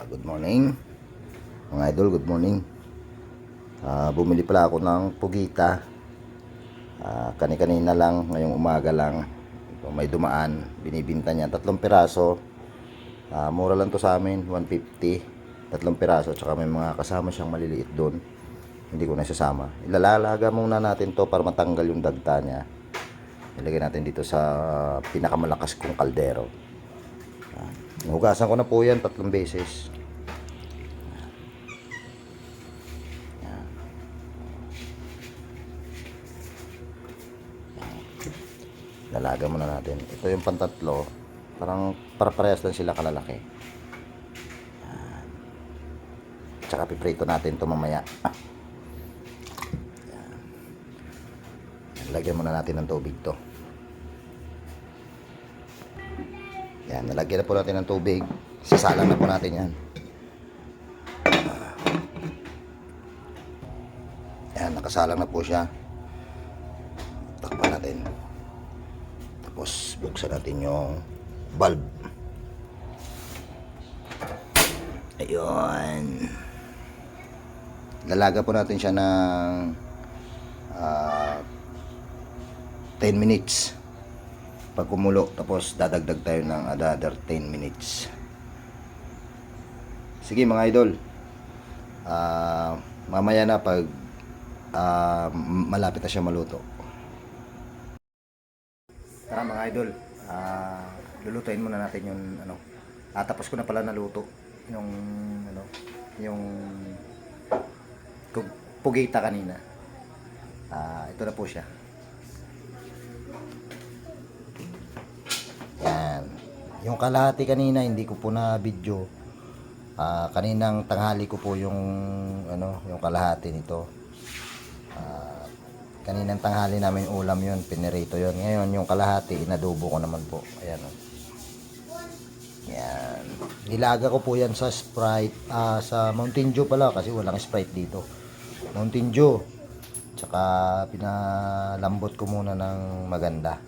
Ah, good morning. Mga idol, good morning. Ah, bumili pala ako ng pugita. Ah, kani-kanina lang, ngayong umaga lang. May dumaan, binibinta niya. Tatlong piraso. Ah, mura lang to sa amin, 150. Tatlong piraso, tsaka may mga kasama siyang maliliit doon. Hindi ko na sasama. Ilalalaga muna natin to para matanggal yung dagta niya. Ilagay natin dito sa pinakamalakas kong kaldero. Nahugasan ko na po yan tatlong beses. Yan. Lalaga muna natin. Ito yung pantatlo. Parang para-parehas lang sila kalalaki. Yan. Tsaka piprito natin ito mamaya. Yan. Lagyan muna natin ng tubig to. Yan, nalagyan na po natin ng tubig. Sasalang na po natin yan. Yan, nakasalang na po siya. Takpan natin. Tapos, buksan natin yung bulb. Ayun. Lalaga po natin siya ng ah, 10 minutes pag kumulo tapos dadagdag tayo ng another 10 minutes. Sige mga idol. Ah, mamaya na pag ah, malapit na siya maluto. Tara mga idol. Ah, lulutuin muna natin yung ano. Ah, tapos ko na pala naluto yung ano yung pugita kanina. Ah, ito na po siya Yan. Yung kalahati kanina hindi ko po na video. Ah, kaninang tanghali ko po yung ano, yung kalahati nito. Ah, kaninang tanghali namin ulam yun, pinirito yun. Ngayon yung kalahati inadubo ko naman po. Ayan. Oh. Yan. Nilaga ko po yan sa Sprite, ah, sa Mountain Dew pala kasi walang Sprite dito. Mountain Dew. Tsaka pinalambot ko muna ng maganda.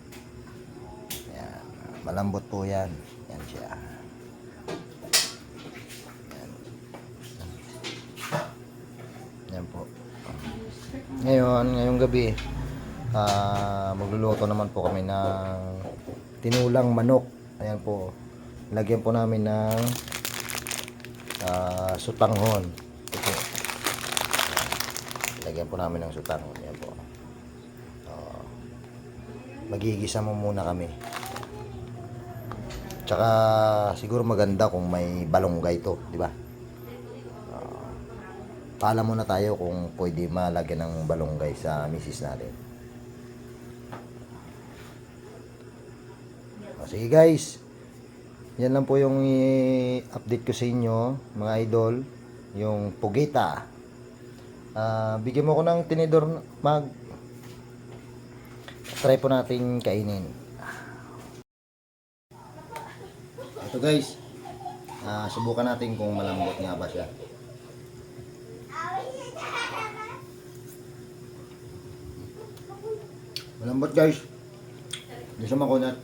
Malambot po yan. Yan siya. Yan. Yan po. Ngayon, ngayong gabi, ah magluluto naman po kami ng tinulang manok. Ayan po. Lagyan po namin ng ah, sutanghon. Ito. Lagyan po namin ng sutanghon. Yan po. Ah, magigisa mo muna kami. Tsaka siguro maganda kung may balonggay to, di ba? Uh, paalam muna tayo kung pwede malagyan ng balonggay sa misis natin. O, sige guys, yan lang po yung i-update ko sa inyo, mga idol, yung pugita. Ah, bigyan mo ko ng tinidor mag try po natin kainin. Ito guys, ah, subukan natin kung malambot nga ba siya. Malambot guys. Hindi siya makunat.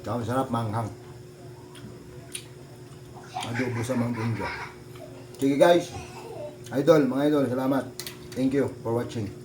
Tsaka masarap manghang. Adobo sa Dew. Sige guys. Idol, mga idol, salamat. Thank you for watching.